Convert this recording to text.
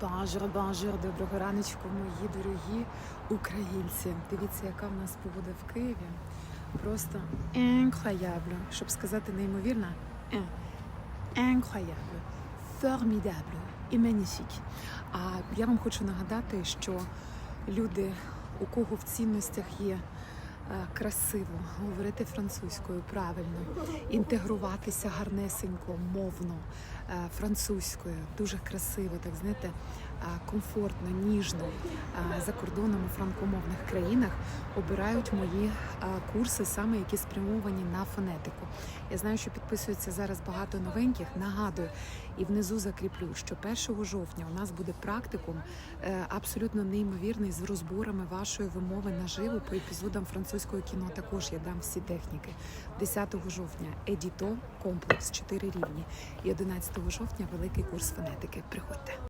Бонжур, бонжур, доброго раночку, мої дорогі українці. Дивіться, яка в нас погода в Києві. Просто incroyable, щоб сказати неймовірно. «Ин». Incroyable, formidable і magnifique. А я вам хочу нагадати, що люди, у кого в цінностях є е, красиво, говорити французькою правильно, інтегруватися гарнесенько, мовно, е, французькою, дуже красиво, так знаєте, е, комфортно, ніжно е, за кордоном у франкомовних країнах обирають мої е, курси, саме які спрямовані на фонетику. Я знаю, що підписується зараз багато новеньких. Нагадую, і внизу закріплю, що 1 жовтня у нас буде практикум е, абсолютно неймовірний з розборами вашої вимови наживо по епізодам французького кіно. Також я дам всі техніки. 10 жовтня едіто комплекс 4 рівні і 11 жовтня великий курс фонетики. Приходьте.